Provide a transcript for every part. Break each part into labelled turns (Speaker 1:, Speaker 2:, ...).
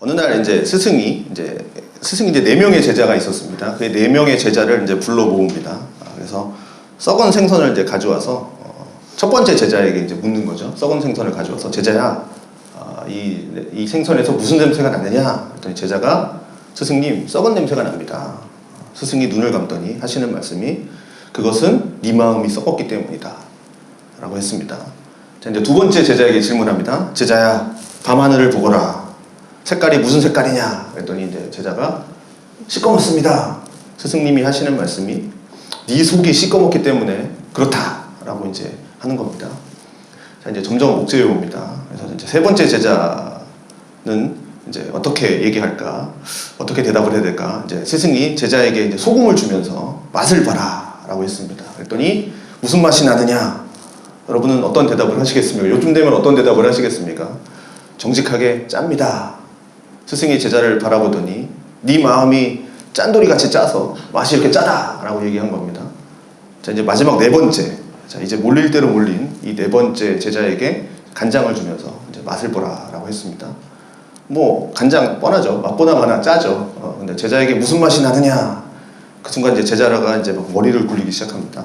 Speaker 1: 어느 날 이제 스승이 이제 스승이 이제 네 명의 제자가 있었습니다. 그 네 명의 제자를 이제 불러 모읍니다. 아, 그래서 썩은 생선을 이제 가져와서 어, 첫 번째 제자에게 이제 묻는 거죠. 썩은 생선을 가져와서 제자야, 아, 이, 이 생선에서 무슨 냄새가 나느냐? 그랬더니 제자가 스승님 썩은 냄새가 납니다. 스승이 눈을 감더니 하시는 말씀이 그것은 네 마음이 썩었기 때문이다. 라고 했습니다. 자, 이제 두 번째 제자에게 질문합니다. 제자야, 밤하늘을 보거라. 색깔이 무슨 색깔이냐? 그랬더니 이제 제자가 시꺼멓습니다. 스승님이 하시는 말씀이 네 속이 시꺼멓기 때문에 그렇다라고 이제 하는 겁니다. 자, 이제 점점 옥죄해 옵니다. 그래서 이제 세 번째 제자는 이제 어떻게 얘기할까? 어떻게 대답을 해야 될까? 이제 스승이 제자에게 이제 소금을 주면서 맛을 봐라라고 했습니다. 그랬더니 무슨 맛이 나느냐? 여러분은 어떤 대답을 하시겠습니까? 요즘 되면 어떤 대답을 하시겠습니까? 정직하게 짭니다. 스승이 제자를 바라보더니 네 마음이 짠돌이 같이 짜서 맛이 이렇게 짜다 라고 얘기한 겁니다. 자 이제 마지막 네 번째 자 이제 몰릴 대로 몰린 이 네 번째 제자에게 간장을 주면서 이제 맛을 보라 라고 했습니다. 뭐 간장 뻔하죠. 맛보다 마나 짜죠. 어, 근데 제자에게 무슨 맛이 나느냐? 그 순간 이제 제자가 이제 막 머리를 굴리기 시작합니다.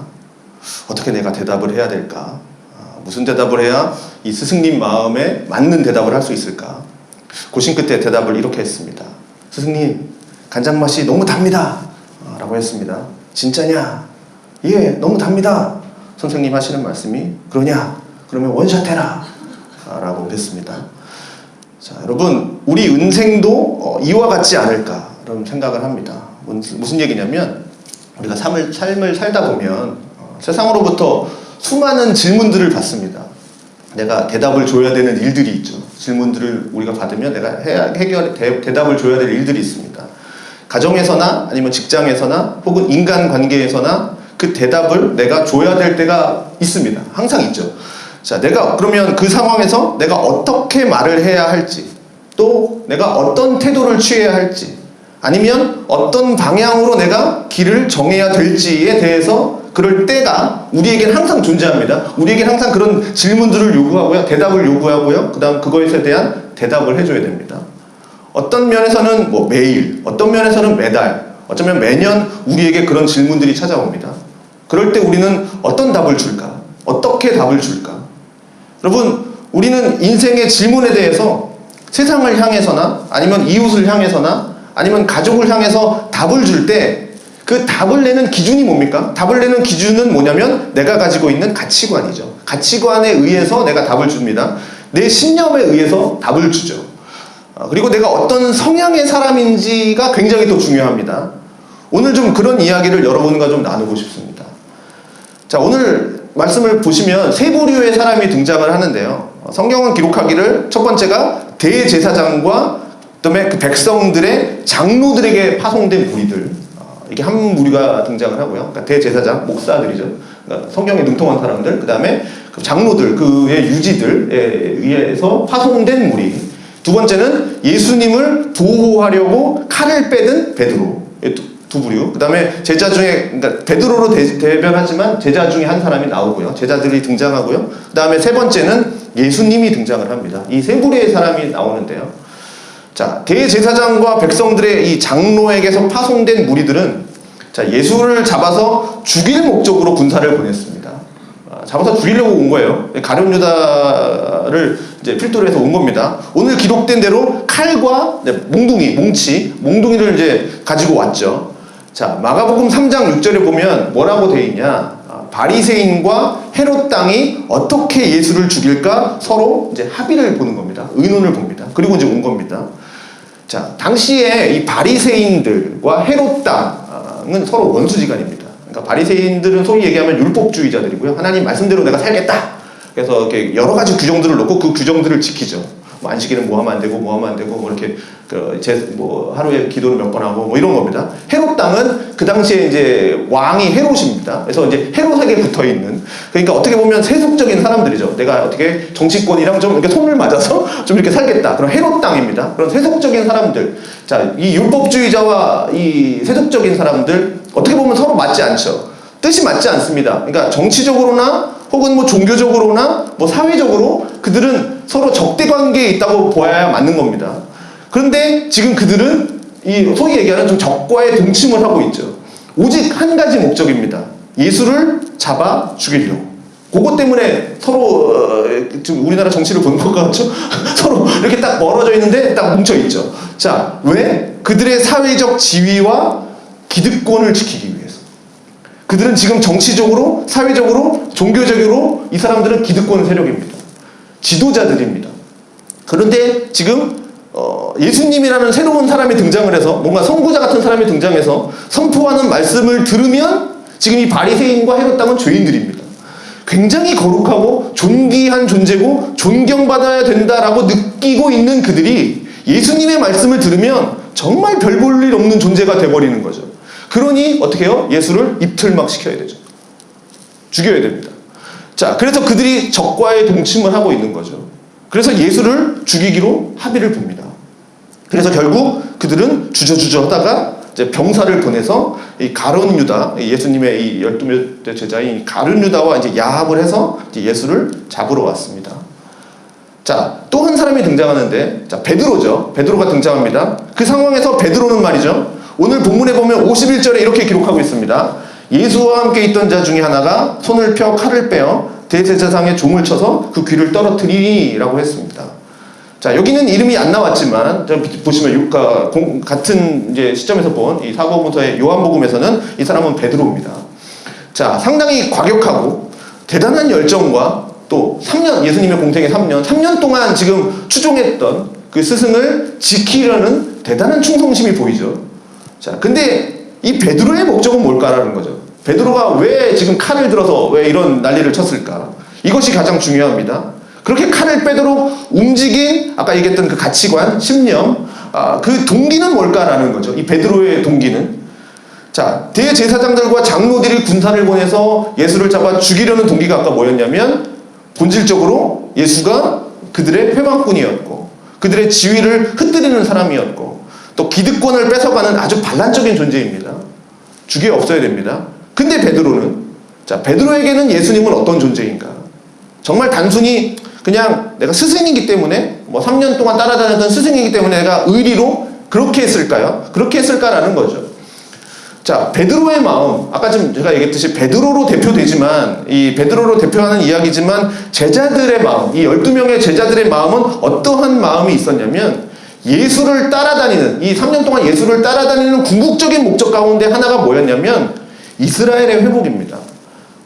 Speaker 1: 어떻게 내가 대답을 해야 될까? 아, 무슨 대답을 해야 이 스승님 마음에 맞는 대답을 할 수 있을까? 고심 끝에 대답을 이렇게 했습니다. 스승님, 간장 맛이 너무 답니다. 아, 라고 했습니다. 진짜냐? 예, 너무 답니다. 선생님 하시는 말씀이 그러냐? 그러면 원샷 해라. 아, 라고 했습니다. 자, 여러분, 우리 은생도 어, 이와 같지 않을까? 그런 생각을 합니다. 무슨, 무슨 얘기냐면, 우리가 삶을, 삶을 살다 보면 어, 세상으로부터 수많은 질문들을 받습니다. 내가 대답을 줘야 되는 일들이 있죠. 질문들을 우리가 받으면 내가 해결, 대, 대답을 줘야 될 일들이 있습니다. 가정에서나 아니면 직장에서나 혹은 인간 관계에서나 그 대답을 내가 줘야 될 때가 있습니다. 항상 있죠. 자, 내가 그러면 그 상황에서 내가 어떻게 말을 해야 할지, 또 내가 어떤 태도를 취해야 할지, 아니면 어떤 방향으로 내가 길을 정해야 될지에 대해서 그럴 때가 우리에겐 항상 존재합니다. 우리에겐 항상 그런 질문들을 요구하고요. 대답을 요구하고요. 그 다음 그것에 대한 대답을 해줘야 됩니다. 어떤 면에서는 뭐 매일, 어떤 면에서는 매달, 어쩌면 매년 우리에게 그런 질문들이 찾아옵니다. 그럴 때 우리는 어떤 답을 줄까? 어떻게 답을 줄까? 여러분, 우리는 인생의 질문에 대해서 세상을 향해서나 아니면 이웃을 향해서나 아니면 가족을 향해서 답을 줄때 그 답을 내는 기준이 뭡니까? 답을 내는 기준은 뭐냐면 내가 가지고 있는 가치관이죠. 가치관에 의해서 내가 답을 줍니다. 내 신념에 의해서 답을 주죠. 아, 그리고 내가 어떤 성향의 사람인지가 굉장히 또 중요합니다. 오늘 좀 그런 이야기를 여러분과 좀 나누고 싶습니다. 자, 오늘 말씀을 보시면 세 부류의 사람이 등장을 하는데요. 어, 성경은 기록하기를 첫 번째가 대제사장과 그다음에 그 백성들의 장로들에게 파송된 무리들 어, 이게 한 무리가 등장을 하고요. 그러니까 대제사장 목사들이죠. 그러니까 성경에 능통한 사람들, 그 다음에 그 장로들 그의 유지들에 의해서 파송된 무리. 두 번째는 예수님을 보호하려고 칼을 빼든 베드로 이 두, 두 부류. 그 다음에 제자 중에 그러니까 베드로로 대, 대변하지만 제자 중에 한 사람이 나오고요. 제자들이 등장하고요. 그 다음에 세 번째는 예수님이 등장을 합니다. 이 세 부류의 사람이 나오는데요. 자, 대제사장과 백성들의 이 장로에게서 파송된 무리들은 자, 예수를 잡아서 죽일 목적으로 군사를 보냈습니다. 아, 잡아서 죽이려고 온 거예요. 가룟 유다를 이제 필두로 해서 온 겁니다. 오늘 기록된 대로 칼과 네, 몽둥이, 몽치, 몽둥이를 이제 가지고 왔죠. 자, 마가복음 3장 6절에 보면 뭐라고 돼 있냐? 아, 바리새인과 헤롯 땅이 어떻게 예수를 죽일까 서로 이제 합의를 보는 겁니다. 의논을 봅니다. 그리고 이제 온 겁니다. 자, 당시에 이 바리새인들과 헤롯 땅은 서로 원수지간입니다. 그러니까 바리새인들은 소위 얘기하면 율법주의자들이고요. 하나님 말씀대로 내가 살겠다. 그래서 이렇게 여러 가지 규정들을 놓고 그 규정들을 지키죠. 뭐 안식일은 뭐 하면 안 되고 뭐 하면 안 되고 뭐 이렇게 그제뭐 하루에 기도를 몇 번 하고 뭐 이런 겁니다. 헤롯 땅은 그 당시에 이제 왕이 헤롯입니다. 그래서 이제 헤롯에게 붙어 있는 그러니까 어떻게 보면 세속적인 사람들이죠. 내가 어떻게 정치권이랑 좀 이렇게 손을 맞아서 좀 이렇게 살겠다. 그런 헤롯 땅입니다. 그런 세속적인 사람들. 자, 이 율법주의자와 이 세속적인 사람들 어떻게 보면 서로 맞지 않죠. 뜻이 맞지 않습니다. 그러니까 정치적으로나 혹은 뭐 종교적으로나 뭐 사회적으로 그들은 서로 적대 관계에 있다고 보아야 맞는 겁니다. 그런데 지금 그들은 이 소위 얘기하는 좀 적과의 동침을 하고 있죠. 오직 한 가지 목적입니다. 예수를 잡아 죽이려고. 그것 때문에 서로 어, 지금 우리나라 정치를 보는 것 같죠? 서로 이렇게 딱 멀어져 있는데 딱 뭉쳐 있죠. 자, 왜? 그들의 사회적 지위와 기득권을 지키기 위해서. 그들은 지금 정치적으로, 사회적으로, 종교적으로 이 사람들은 기득권 세력입니다. 지도자들입니다. 그런데 지금 어, 예수님이라는 새로운 사람이 등장을 해서 뭔가 선구자 같은 사람이 등장해서 선포하는 말씀을 들으면 지금 이 바리새인과 헤롯 당은 죄인들입니다. 굉장히 거룩하고 존귀한 존재고 존경받아야 된다라고 느끼고 있는 그들이 예수님의 말씀을 들으면 정말 별 볼 일 없는 존재가 돼버리는 거죠. 그러니 어떻게 해요? 예수를 입틀막 시켜야 되죠. 죽여야 됩니다. 자, 그래서 그들이 적과의 동침을 하고 있는 거죠. 그래서 예수를 죽이기로 합의를 봅니다. 그래서 결국 그들은 주저주저 하다가 이제 병사를 보내서 이 가룟 유다, 이 예수님의 이 열두 명 제자인 가룟 유다와 이제 야합을 해서 이제 예수를 잡으러 왔습니다. 자, 또 한 사람이 등장하는데, 자, 베드로죠. 베드로가 등장합니다. 그 상황에서 베드로는 말이죠. 오늘 본문에 보면 51절에 이렇게 기록하고 있습니다. 예수와 함께 있던 자 중에 하나가 손을 펴 칼을 빼어 대제사장의 종을 쳐서 그 귀를 떨어뜨리니라고 했습니다. 자, 여기는 이름이 안 나왔지만, 좀 보시면 공- 같은 이제 시점에서 본 이 사고문서의 요한복음에서는 이 사람은 베드로입니다. 자, 상당히 과격하고 대단한 열정과 또 3년, 예수님의 공생의 3년, 3년 동안 지금 추종했던 그 스승을 지키려는 대단한 충성심이 보이죠. 자, 근데 이 베드로의 목적은 뭘까라는 거죠. 베드로가 왜 지금 칼을 들어서 왜 이런 난리를 쳤을까? 이것이 가장 중요합니다. 그렇게 칼을 빼도록 움직인 아까 얘기했던 그 가치관, 신념, 아, 그 동기는 뭘까라는 거죠. 이 베드로의 동기는 자, 대제사장들과 장로들이 군사를 보내서 예수를 잡아 죽이려는 동기가 아까 뭐였냐면 본질적으로 예수가 그들의 회방꾼이었고 그들의 지위를 흩뜨리는 사람이었고 또 기득권을 뺏어가는 아주 반란적인 존재입니다. 죽여 없어야 됩니다. 근데 베드로는 자, 베드로에게는 예수님은 어떤 존재인가? 정말 단순히 그냥 내가 스승이기 때문에 뭐 3년 동안 따라다녔던 스승이기 때문에 내가 의리로 그렇게 했을까요? 그렇게 했을까라는 거죠. 자, 베드로의 마음. 아까 지금 제가 얘기했듯이 베드로로 대표되지만, 이 베드로로 대표하는 이야기지만, 제자들의 마음, 이 12명의 제자들의 마음은 어떠한 마음이 있었냐면, 예수를 따라다니는, 이 3년 동안 예수를 따라다니는 궁극적인 목적 가운데 하나가 뭐였냐면, 이스라엘의 회복입니다.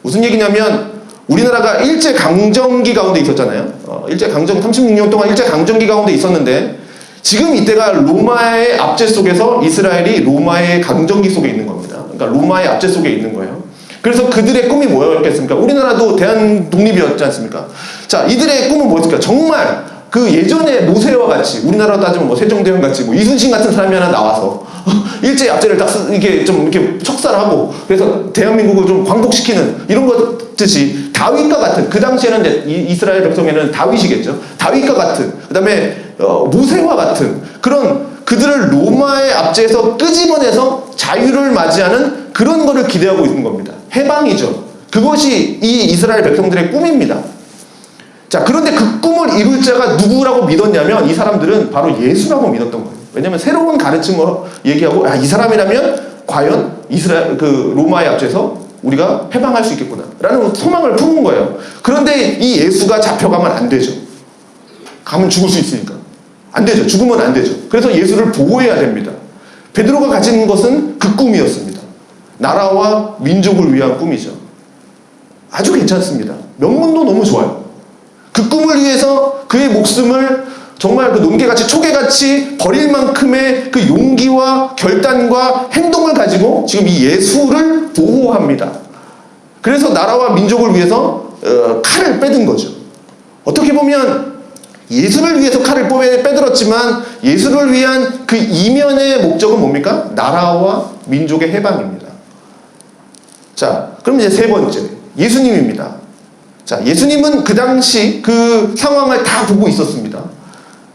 Speaker 1: 무슨 얘기냐면, 우리나라가 일제 강점기 가운데 있었잖아요. 어, 일제 강점 36년 동안 일제 강점기 가운데 있었는데 지금 이때가 로마의 압제 속에서 이스라엘이 로마의 강점기 속에 있는 겁니다. 그러니까 로마의 압제 속에 있는 거예요. 그래서 그들의 꿈이 뭐였겠습니까? 우리나라도 대한 독립이었지 않습니까? 자, 이들의 꿈은 뭐였을까? 정말 그 예전에 모세와 같이 우리나라 따지면 뭐 세종대왕 같이 뭐 이순신 같은 사람이 하나 나와서 일제 압제를 딱 쓰- 이게 좀 이렇게 척살하고 그래서 대한민국을 좀 광복시키는 이런 것 듯이 다윗과 같은 그 당시에는 이- 이스라엘 백성에는 다윗이겠죠. 다윗과 같은 그 다음에 어, 모세와 같은 그런 그들을 로마의 압제에서 끄집어내서 자유를 맞이하는 그런 거를 기대하고 있는 겁니다. 해방이죠. 그것이 이 이스라엘 백성들의 꿈입니다. 자, 그런데 그 꿈을 이룰 자가 누구라고 믿었냐면 이 사람들은 바로 예수라고 믿었던 거예요. 왜냐면 새로운 가르침을 얘기하고 아, 이 사람이라면 과연 이스라엘 그 로마의 앞에서 우리가 해방할 수 있겠구나. 라는 소망을 품은 거예요. 그런데 이 예수가 잡혀가면 안 되죠. 가면 죽을 수 있으니까. 안 되죠. 죽으면 안 되죠. 그래서 예수를 보호해야 됩니다. 베드로가 가진 것은 그 꿈이었습니다. 나라와 민족을 위한 꿈이죠. 아주 괜찮습니다. 명분도 너무 좋아요. 그 꿈을 위해서 그의 목숨을 정말 그 농개같이 초개같이 버릴 만큼의 그 용기와 결단과 행동을 가지고 지금 이 예수를 보호합니다. 그래서 나라와 민족을 위해서 어, 칼을 빼든 거죠. 어떻게 보면 예수를 위해서 칼을 빼- 빼들었지만 예수를 위한 그 이면의 목적은 뭡니까? 나라와 민족의 해방입니다. 자, 그럼 이제 세 번째 예수님입니다. 자, 예수님은 그 당시 그 상황을 다 보고 있었습니다.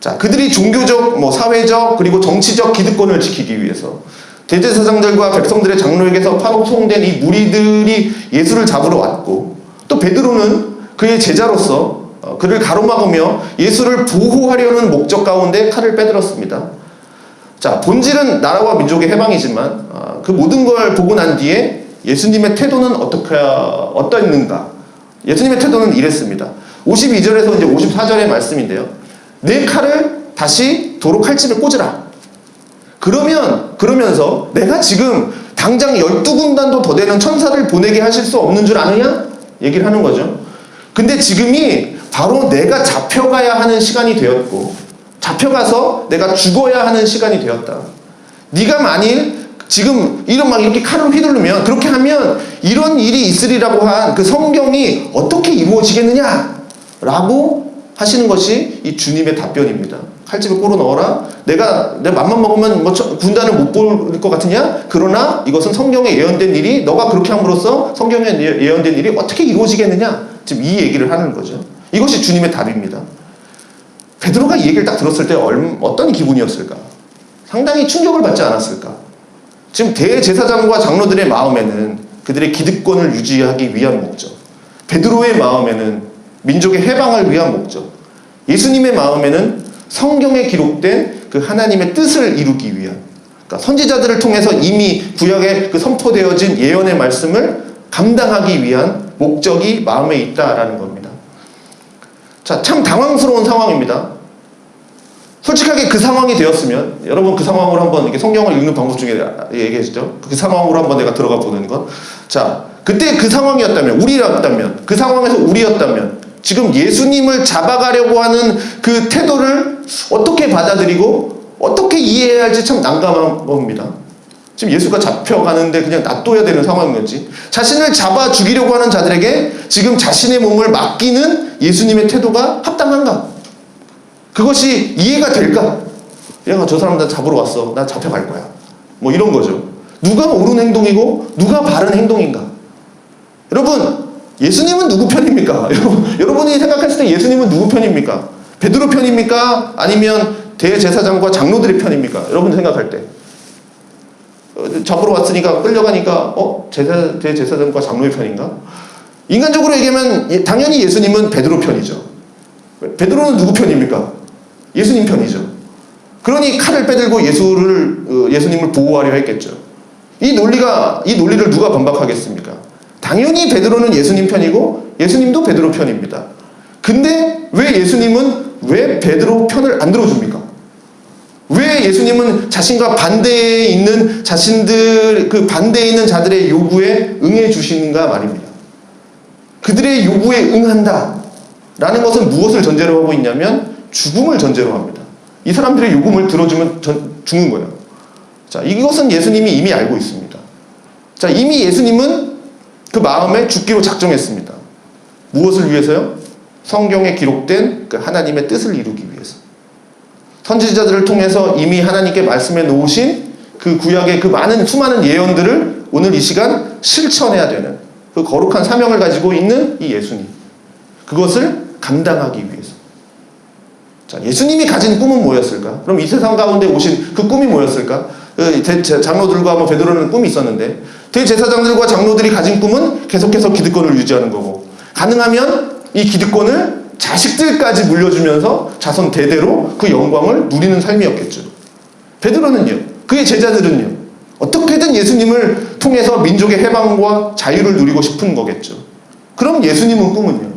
Speaker 1: 자, 그들이 종교적, 뭐 사회적, 그리고 정치적 기득권을 지키기 위해서 대제사장들과 백성들의 장로에게서 파송된 이 무리들이 예수를 잡으러 왔고 또 베드로는 그의 제자로서 어, 그를 가로막으며 예수를 보호하려는 목적 가운데 칼을 빼들었습니다. 자, 본질은 나라와 민족의 해방이지만 아, 그 모든 걸 보고 난 뒤에 예수님의 태도는 어떻게 어떠했는가? 예수님의 태도는 이랬습니다. 52절에서 이제 54절의 말씀인데요. 내 칼을 다시 도로 칼집에 꽂으라. 그러면 그러면서 내가 지금 당장 12군단도 더 되는 천사를 보내게 하실 수 없는 줄 아느냐? 얘기를 하는 거죠. 근데 지금이 바로 내가 잡혀가야 하는 시간이 되었고 잡혀가서 내가 죽어야 하는 시간이 되었다. 네가 만일 지금 이런 막 이렇게 칼을 휘두르면 그렇게 하면 이런 일이 있으리라고 한 그 성경이 어떻게 이루어지겠느냐? 라고 하시는 것이 이 주님의 답변입니다. 칼집에 꼬로 넣어라. 내가 내 맘만 먹으면 뭐 저- 군단을 못 볼 것 같으냐? 그러나 이것은 성경에 예언된 일이 너가 그렇게 함으로써 성경에 예- 예언된 일이 어떻게 이루어지겠느냐? 지금 이 얘기를 하는 거죠. 이것이 주님의 답입니다. 베드로가 이 얘기를 딱 들었을 때 얼, 어떤 기분이었을까? 상당히 충격을 받지 않았을까? 지금 대제사장과 장로들의 마음에는 그들의 기득권을 유지하기 위한 목적, 베드로의 마음에는 민족의 해방을 위한 목적, 예수님의 마음에는 성경에 기록된 그 하나님의 뜻을 이루기 위한, 그러니까 선지자들을 통해서 이미 구약에 그 선포되어진 예언의 말씀을 감당하기 위한 목적이 마음에 있다라는 겁니다. 자, 참 당황스러운 상황입니다. 솔직하게 그 상황이 되었으면 여러분 그 상황으로 한번 이렇게 성경을 읽는 방법 중에 얘기해 주죠. 그 상황으로 한번 내가 들어가 보는 것. 자, 그때 그 상황이었다면 우리였다면 그 상황에서 우리였다면 지금 예수님을 잡아가려고 하는 그 태도를 어떻게 받아들이고 어떻게 이해해야 할지 참 난감한 겁니다. 지금 예수가 잡혀가는데 그냥 놔둬야 되는 상황인 거지. 자신을 잡아 죽이려고 하는 자들에게 지금 자신의 몸을 맡기는 예수님의 태도가 합당한가? 그것이 이해가 될까? 얘가 저 사람 나 잡으러 왔어. 나 잡혀갈 거야. 뭐 이런 거죠. 누가 옳은 행동이고 누가 바른 행동인가? 여러분, 예수님은 누구 편입니까? 여러분, 여러분이 생각했을 때 예수님은 누구 편입니까? 베드로 편입니까? 아니면 대제사장과 장로들의 편입니까? 여러분 생각할 때. 어, 잡으러 왔으니까 끌려가니까 어 제사 대제사장과 장로의 편인가? 인간적으로 얘기하면 예- 당연히 예수님은 베드로 편이죠. 베드로는 누구 편입니까? 예수님 편이죠. 그러니 칼을 빼들고 예수를 어, 예수님을 보호하려 했겠죠. 이 논리가 이 논리를 누가 반박하겠습니까? 당연히 베드로는 예수님 편이고 예수님도 베드로 편입니다. 근데 왜 예수님은 왜 베드로 편을 안 들어줍니까? 왜 예수님은 자신과 반대에 있는 자신들 그 반대에 있는 자들의 요구에 응해 주시는가 말입니다. 그들의 요구에 응한다. 라는 것은 무엇을 전제로 하고 있냐면 죽음을 전제로 합니다. 이 사람들의 요금을 들어주면 전, 죽는 거예요. 자, 이것은 예수님이 이미 알고 있습니다. 자, 이미 예수님은 그 마음에 죽기로 작정했습니다. 무엇을 위해서요? 성경에 기록된 그 하나님의 뜻을 이루기 위해서. 선지자들을 통해서 이미 하나님께 말씀해 놓으신 그 구약의 그 많은 수많은 예언들을 오늘 이 시간 실천해야 되는 그 거룩한 사명을 가지고 있는 이 예수님. 그것을 감당하기 위해서. 자, 예수님이 가진 꿈은 뭐였을까? 그럼 이 세상 가운데 오신 그 꿈이 뭐였을까? 그 장로들과 뭐 베드로는 꿈이 있었는데 대제사장들과 장로들이 가진 꿈은 계속해서 기득권을 유지하는 거고 가능하면 이 기득권을 자식들까지 물려주면서 자손 대대로 그 영광을 누리는 삶이었겠죠. 베드로는요. 그의 제자들은요. 어떻게든 예수님을 통해서 민족의 해방과 자유를 누리고 싶은 거겠죠. 그럼 예수님은 꿈은요.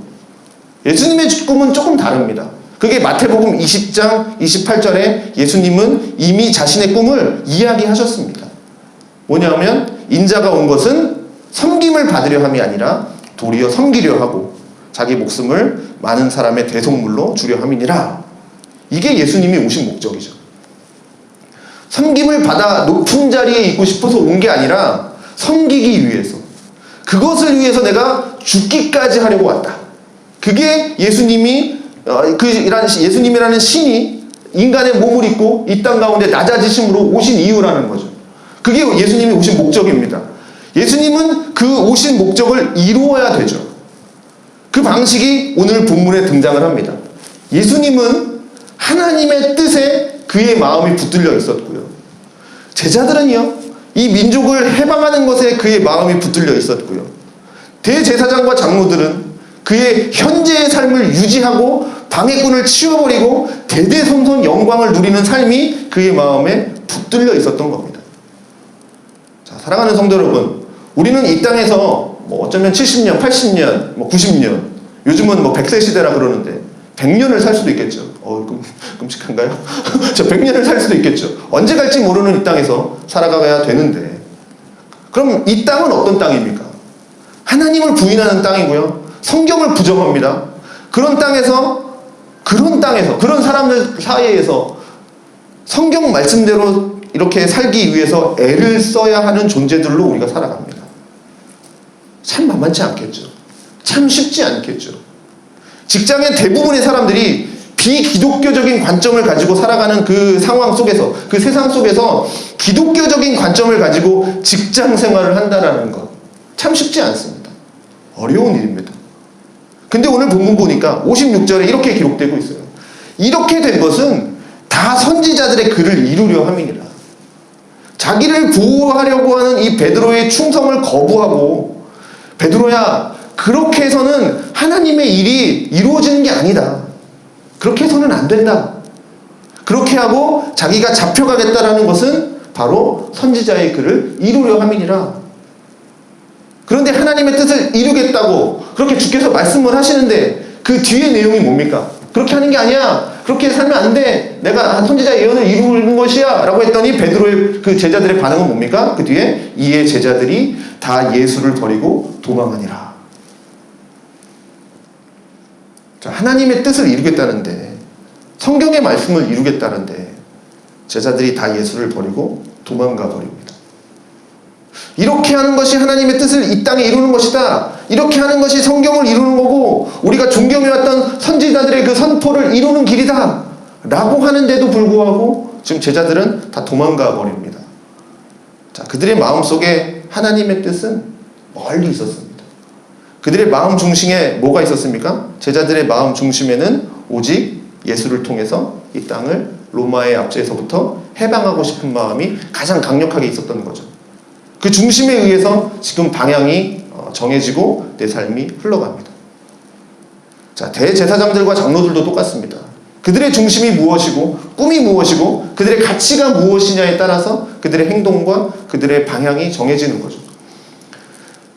Speaker 1: 예수님의 꿈은 조금 다릅니다. 그게 마태복음 20장 28절에 예수님은 이미 자신의 꿈을 이야기하셨습니다. 뭐냐면 인자가 온 것은 섬김을 받으려 함이 아니라 도리어 섬기려 하고 자기 목숨을 많은 사람의 대속물로 주려 함이니라. 이게 예수님이 오신 목적이죠. 섬김을 받아 높은 자리에 있고 싶어서 온 게 아니라 섬기기 위해서 그것을 위해서 내가 죽기까지 하려고 왔다. 그게 예수님이 어, 그 이란 예수님이라는 신이 인간의 몸을 입고 이 땅 가운데 낮아지심으로 오신 이유라는 거죠. 그게 예수님이 오신 목적입니다. 예수님은 그 오신 목적을 이루어야 되죠. 그 방식이 오늘 본문에 등장을 합니다. 예수님은 하나님의 뜻에 그의 마음이 붙들려 있었고요. 제자들은요, 이 민족을 해방하는 것에 그의 마음이 붙들려 있었고요. 대제사장과 장로들은 그의 현재의 삶을 유지하고 방해꾼을 치워버리고 대대손손 영광을 누리는 삶이 그의 마음에 붙들려 있었던 겁니다. 자, 사랑하는 성도 여러분, 우리는 이 땅에서 뭐 어쩌면 70년, 80년, 뭐 90년, 요즘은 뭐 100세 시대라 그러는데 100년을 살 수도 있겠죠. 어, 끔, 끔찍한가요? 저 100년을 살 수도 있겠죠. 언제 갈지 모르는 이 땅에서 살아가야 되는데 그럼 이 땅은 어떤 땅입니까? 하나님을 부인하는 땅이고요. 성경을 부정합니다. 그런 땅에서 그런 땅에서 그런 사람들 사이에서 성경 말씀대로 이렇게 살기 위해서 애를 써야 하는 존재들로 우리가 살아갑니다. 참 만만치 않겠죠. 참 쉽지 않겠죠. 직장의 대부분의 사람들이 비기독교적인 관점을 가지고 살아가는 그 상황 속에서, 그 세상 속에서 기독교적인 관점을 가지고 직장 생활을 한다는 것. 참 쉽지 않습니다. 어려운 일입니다. 근데 오늘 본문 보니까 56절에 이렇게 기록되고 있어요. 이렇게 된 것은 다 선지자들의 글을 이루려 함이니라. 자기를 보호하려고 하는 이 베드로의 충성을 거부하고 베드로야 그렇게 해서는 하나님의 일이 이루어지는 게 아니다. 그렇게 해서는 안 된다. 그렇게 하고 자기가 잡혀가겠다라는 것은 바로 선지자의 글을 이루려 함이니라. 그런데 하나님의 뜻을 이루겠다고 그렇게 주께서 말씀을 하시는데 그 뒤에 내용이 뭡니까? 그렇게 하는 게 아니야. 그렇게 살면 안 돼. 내가 선지자 예언을 이루는 것이야. 라고 했더니 베드로의 그 제자들의 반응은 뭡니까? 그 뒤에 이에 제자들이 다 예수를 버리고 도망하니라. 자, 하나님의 뜻을 이루겠다는데 성경의 말씀을 이루겠다는데 제자들이 다 예수를 버리고 도망가 버립니다. 이렇게 하는 것이 하나님의 뜻을 이 땅에 이루는 것이다. 이렇게 하는 것이 성경을 이루는 거고 우리가 존경해왔던 선지자들의 그 선포를 이루는 길이다. 라고 하는데도 불구하고 지금 제자들은 다 도망가 버립니다. 자, 그들의 마음 속에 하나님의 뜻은 멀리 있었습니다. 그들의 마음 중심에 뭐가 있었습니까? 제자들의 마음 중심에는 오직 예수를 통해서 이 땅을 로마의 압제에서부터 해방하고 싶은 마음이 가장 강력하게 있었던 거죠. 그 중심에 의해서 지금 방향이 어, 정해지고 내 삶이 흘러갑니다. 자, 대제사장들과 장로들도 똑같습니다. 그들의 중심이 무엇이고, 꿈이 무엇이고, 그들의 가치가 무엇이냐에 따라서 그들의 행동과 그들의 방향이 정해지는 거죠.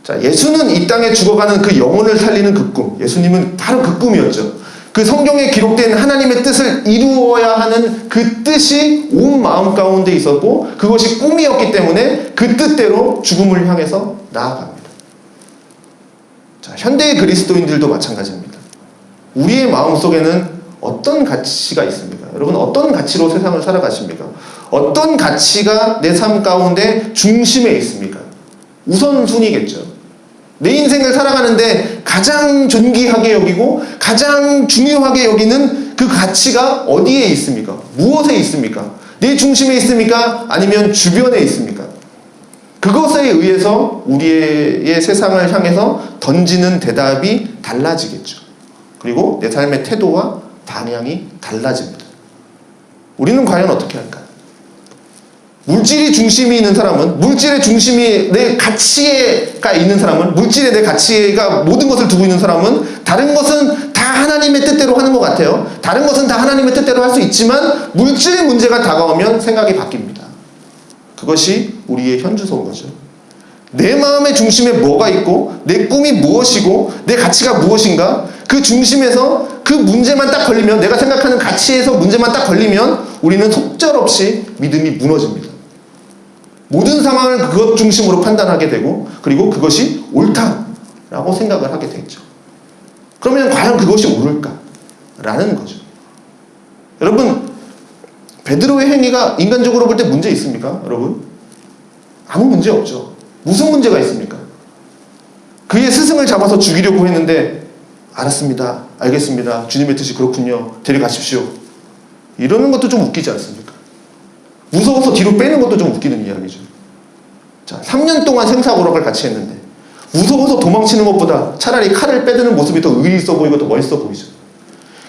Speaker 1: 자, 예수는 이 땅에 죽어가는 그 영혼을 살리는 그 꿈. 예수님은 바로 그 꿈이었죠. 그 성경에 기록된 하나님의 뜻을 이루어야 하는 그 뜻이 온 마음 가운데 있었고 그것이 꿈이었기 때문에 그 뜻대로 죽음을 향해서 나아갑니다. 자, 현대의 그리스도인들도 마찬가지입니다. 우리의 마음 속에는 어떤 가치가 있습니까? 여러분 어떤 가치로 세상을 살아가십니까? 어떤 가치가 내 삶 가운데 중심에 있습니까? 우선순위겠죠. 내 인생을 살아가는데 가장 존귀하게 여기고 가장 중요하게 여기는 그 가치가 어디에 있습니까? 무엇에 있습니까? 내 중심에 있습니까? 아니면 주변에 있습니까? 그것에 의해서 우리의 세상을 향해서 던지는 대답이 달라지겠죠. 그리고 내 삶의 태도와 방향이 달라집니다. 우리는 과연 어떻게 할까요? 물질이 중심이 있는 사람은 물질의 중심이 내 가치가 있는 사람은 물질에 내 가치가 모든 것을 두고 있는 사람은 다른 것은 다 하나님의 뜻대로 하는 것 같아요. 다른 것은 다 하나님의 뜻대로 할 수 있지만 물질의 문제가 다가오면 생각이 바뀝니다. 그것이 우리의 현주소인 거죠. 내 마음의 중심에 뭐가 있고 내 꿈이 무엇이고 내 가치가 무엇인가 그 중심에서 그 문제만 딱 걸리면 내가 생각하는 가치에서 문제만 딱 걸리면 우리는 속절없이 믿음이 무너집니다. 모든 상황을 그것 중심으로 판단하게 되고 그리고 그것이 옳다라고 생각을 하게 되죠. 그러면 과연 그것이 옳을까라는 거죠. 여러분 베드로의 행위가 인간적으로 볼 때 문제 있습니까? 여러분 아무 문제 없죠. 무슨 문제가 있습니까? 그의 스승을 잡아서 죽이려고 했는데 알았습니다. 알겠습니다. 주님의 뜻이 그렇군요. 데려가십시오. 이러는 것도 좀 웃기지 않습니까? 무서워서 뒤로 빼는 것도 좀 웃기는 이야기죠. 자, 3년 동안 생사고락을 같이 했는데 무서워서 도망치는 것보다 차라리 칼을 빼드는 모습이 더 의리 있어 보이고 더 멋있어 보이죠.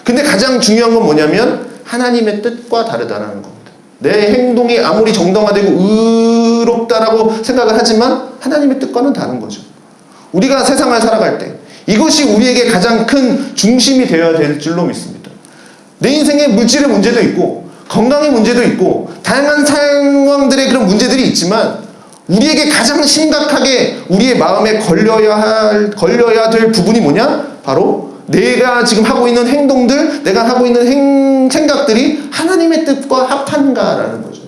Speaker 1: 근데 가장 중요한 건 뭐냐면 하나님의 뜻과 다르다는 겁니다. 내 행동이 아무리 정당화되고 의롭다라고 생각을 하지만 하나님의 뜻과는 다른 거죠. 우리가 세상을 살아갈 때 이것이 우리에게 가장 큰 중심이 되어야 될 줄로 믿습니다. 내 인생에 물질의 문제도 있고 건강의 문제도 있고 다양한 상황 상대방들의 그런 문제들이 있지만 우리에게 가장 심각하게 우리의 마음에 걸려야 할 걸려야 될 부분이 뭐냐? 바로 내가 지금 하고 있는 행동들, 내가 하고 있는 행, 생각들이 하나님의 뜻과 합한가라는 거죠.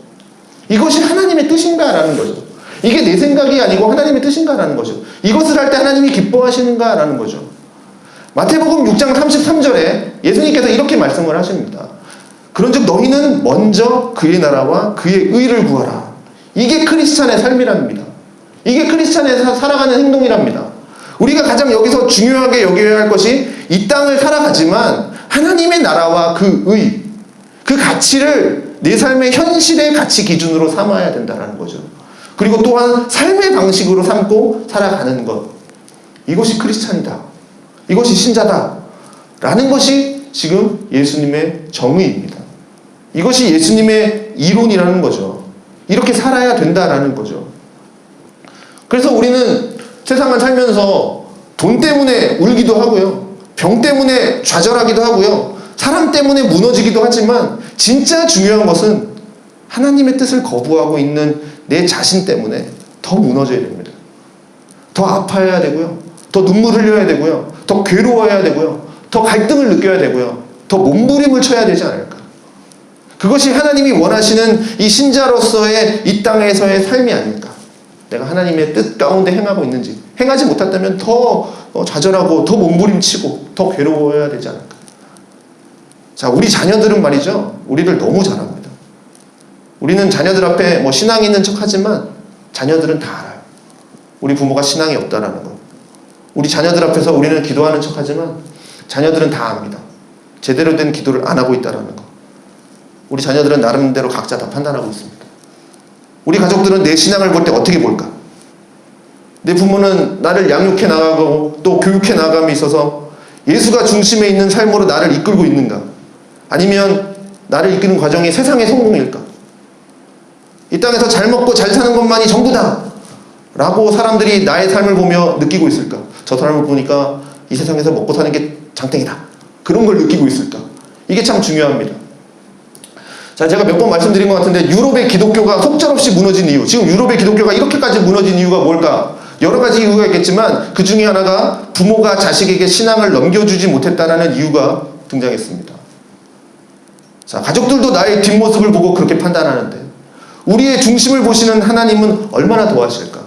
Speaker 1: 이것이 하나님의 뜻인가라는 거죠. 이게 내 생각이 아니고 하나님의 뜻인가라는 거죠. 이것을 할 때 하나님이 기뻐하시는가라는 거죠. 마태복음 6장 33절에 예수님께서 이렇게 말씀을 하십니다. 그런즉 너희는 먼저 그의 나라와 그의 의를 구하라. 이게 크리스찬의 삶이랍니다. 이게 크리스찬의 사- 살아가는 행동이랍니다. 우리가 가장 여기서 중요하게 여겨야 할 것이 이 땅을 살아가지만 하나님의 나라와 그 의, 그 가치를 내 삶의 현실의 가치 기준으로 삼아야 된다는 거죠. 그리고 또한 삶의 방식으로 삼고 살아가는 것. 이것이 크리스찬이다. 이것이 신자다. 라는 것이 지금 예수님의 정의입니다. 이것이 예수님의 이론이라는 거죠. 이렇게 살아야 된다라는 거죠. 그래서 우리는 세상을 살면서 돈 때문에 울기도 하고요. 병 때문에 좌절하기도 하고요. 사람 때문에 무너지기도 하지만 진짜 중요한 것은 하나님의 뜻을 거부하고 있는 내 자신 때문에 더 무너져야 됩니다. 더 아파야 되고요. 더 눈물 흘려야 되고요. 더 괴로워야 되고요. 더 갈등을 느껴야 되고요. 더 몸부림을 쳐야 되지 않을까. 그것이 하나님이 원하시는 이 신자로서의 이 땅에서의 삶이 아닐까. 내가 하나님의 뜻 가운데 행하고 있는지. 행하지 못했다면 더 어, 좌절하고 더 몸부림치고 더 괴로워야 되지 않을까. 자, 우리 자녀들은 말이죠. 우리를 너무 잘합니다. 우리는 자녀들 앞에 뭐 신앙이 있는 척 하지만 자녀들은 다 알아요. 우리 부모가 신앙이 없다라는 거. 우리 자녀들 앞에서 우리는 기도하는 척 하지만 자녀들은 다 압니다. 제대로 된 기도를 안 하고 있다라는 거. 우리 자녀들은 나름대로 각자 다 판단하고 있습니다. 우리 가족들은 내 신앙을 볼 때 어떻게 볼까? 내 부모는 나를 양육해 나가고 또 교육해 나감에 있어서 예수가 중심에 있는 삶으로 나를 이끌고 있는가? 아니면 나를 이끄는 과정이 세상의 성공일까? 이 땅에서 잘 먹고 잘 사는 것만이 전부다! 라고 사람들이 나의 삶을 보며 느끼고 있을까? 저 사람을 보니까 이 세상에서 먹고 사는 게 장땡이다. 그런 걸 느끼고 있을까? 이게 참 중요합니다. 자, 제가 몇 번 말씀드린 것 같은데 유럽의 기독교가 속절없이 무너진 이유. 지금 유럽의 기독교가 이렇게까지 무너진 이유가 뭘까? 여러 가지 이유가 있겠지만 그 중에 하나가 부모가 자식에게 신앙을 넘겨주지 못했다라는 이유가 등장했습니다. 자, 가족들도 나의 뒷모습을 보고 그렇게 판단하는데 우리의 중심을 보시는 하나님은 얼마나 더하실까?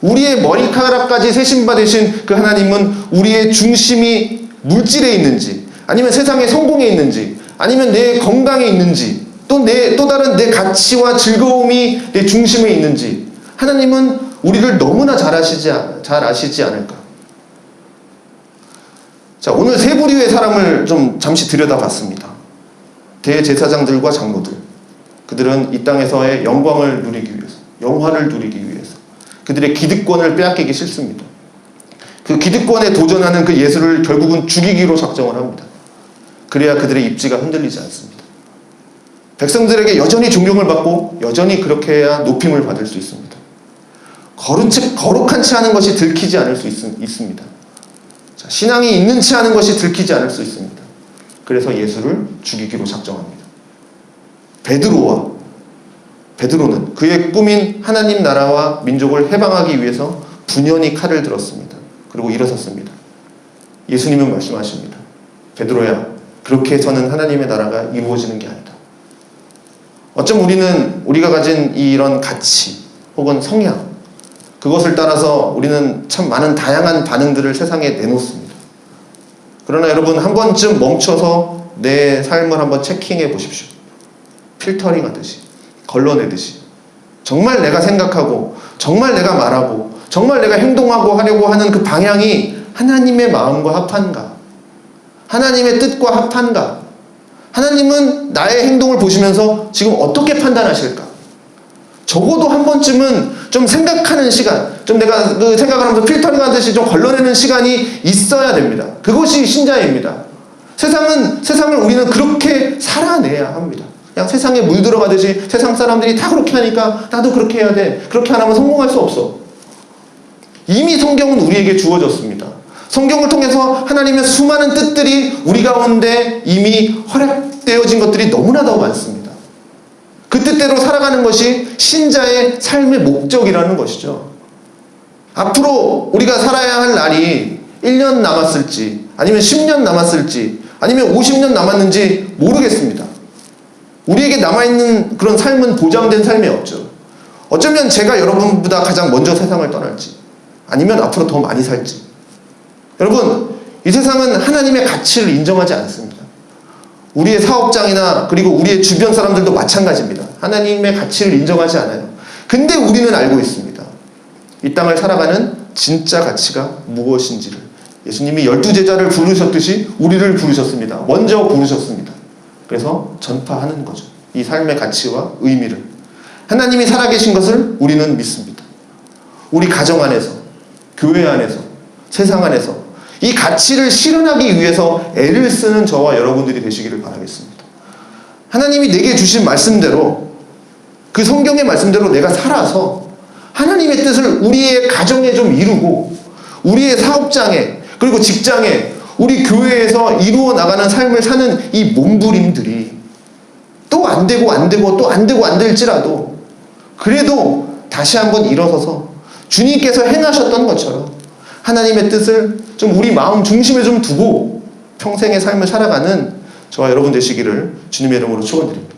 Speaker 1: 우리의 머리카락까지 세심받으신 그 하나님은 우리의 중심이 물질에 있는지 아니면 세상의 성공에 있는지 아니면 내 건강에 있는지 또 내 또 다른 내 가치와 즐거움이 내 중심에 있는지 하나님은 우리를 너무나 잘 아시지 잘 아시지 않을까? 자 오늘 세 부류의 사람을 좀 잠시 들여다봤습니다. 대제사장들과 장로들 그들은 이 땅에서의 영광을 누리기 위해서 영화를 누리기 위해서 그들의 기득권을 빼앗기기 싫습니다. 그 기득권에 도전하는 그 예수를 결국은 죽이기로 작정을 합니다. 그래야 그들의 입지가 흔들리지 않습니다. 백성들에게 여전히 존경을 받고 여전히 그렇게 해야 높임을 받을 수 있습니다. 거룩 채, 거룩한 채 하는 것이 들키지 않을 수 있, 있습니다. 자, 신앙이 있는 채 하는 것이 들키지 않을 수 있습니다. 그래서 예수를 죽이기로 작정합니다. 베드로와 베드로는 그의 꿈인 하나님 나라와 민족을 해방하기 위해서 분연히 칼을 들었습니다. 그리고 일어섰습니다. 예수님은 말씀하십니다. 베드로야, 그렇게 해서는 하나님의 나라가 이루어지는 게 아니다. 어쩜 우리는 우리가 가진 이런 가치 혹은 성향 그것을 따라서 우리는 참 많은 다양한 반응들을 세상에 내놓습니다. 그러나 여러분 한 번쯤 멈춰서 내 삶을 한번 체킹해 보십시오. 필터링 하듯이 걸러내듯이 정말 내가 생각하고 정말 내가 말하고 정말 내가 행동하고 하려고 하는 그 방향이 하나님의 마음과 합한가? 하나님의 뜻과 합한가? 하나님은 나의 행동을 보시면서 지금 어떻게 판단하실까? 적어도 한 번쯤은 좀 생각하는 시간, 좀 내가 그 생각을 하면서 필터링 하듯이 좀 걸러내는 시간이 있어야 됩니다. 그것이 신자입니다. 세상은, 세상을 우리는 그렇게 살아내야 합니다. 그냥 세상에 물 들어가듯이 세상 사람들이 다 그렇게 하니까 나도 그렇게 해야 돼. 그렇게 안 하면 성공할 수 없어. 이미 성경은 우리에게 주어졌습니다. 성경을 통해서 하나님의 수많은 뜻들이 우리 가운데 이미 허락되어진 것들이 너무나 더 많습니다. 그 뜻대로 살아가는 것이 신자의 삶의 목적이라는 것이죠. 앞으로 우리가 살아야 할 날이 1년 남았을지, 아니면 10년 남았을지, 아니면 50년 남았는지 모르겠습니다. 우리에게 남아있는 그런 삶은 보장된 삶이 없죠. 어쩌면 제가 여러분보다 가장 먼저 세상을 떠날지, 아니면 앞으로 더 많이 살지. 여러분, 이 세상은 하나님의 가치를 인정하지 않습니다. 우리의 사업장이나 그리고 우리의 주변 사람들도 마찬가지입니다. 하나님의 가치를 인정하지 않아요. 근데 우리는 알고 있습니다. 이 땅을 살아가는 진짜 가치가 무엇인지를. 예수님이 열두 제자를 부르셨듯이 우리를 부르셨습니다. 먼저 부르셨습니다. 그래서 전파하는 거죠. 이 삶의 가치와 의미를. 하나님이 살아계신 것을 우리는 믿습니다. 우리 가정 안에서, 교회 안에서, 세상 안에서 이 가치를 실현하기 위해서 애를 쓰는 저와 여러분들이 되시기를 바라겠습니다. 하나님이 내게 주신 말씀대로 그 성경의 말씀대로 내가 살아서 하나님의 뜻을 우리의 가정에 좀 이루고 우리의 사업장에 그리고 직장에 우리 교회에서 이루어 나가는 삶을 사는 이 몸부림들이 또 안 되고 안 되고 또 안 되고 안 될지라도 그래도 다시 한번 일어서서 주님께서 행하셨던 것처럼 하나님의 뜻을 좀 우리 마음 중심에 좀 두고 평생의 삶을 살아가는 저와 여러분 되시기를 주님의 이름으로 축원드립니다.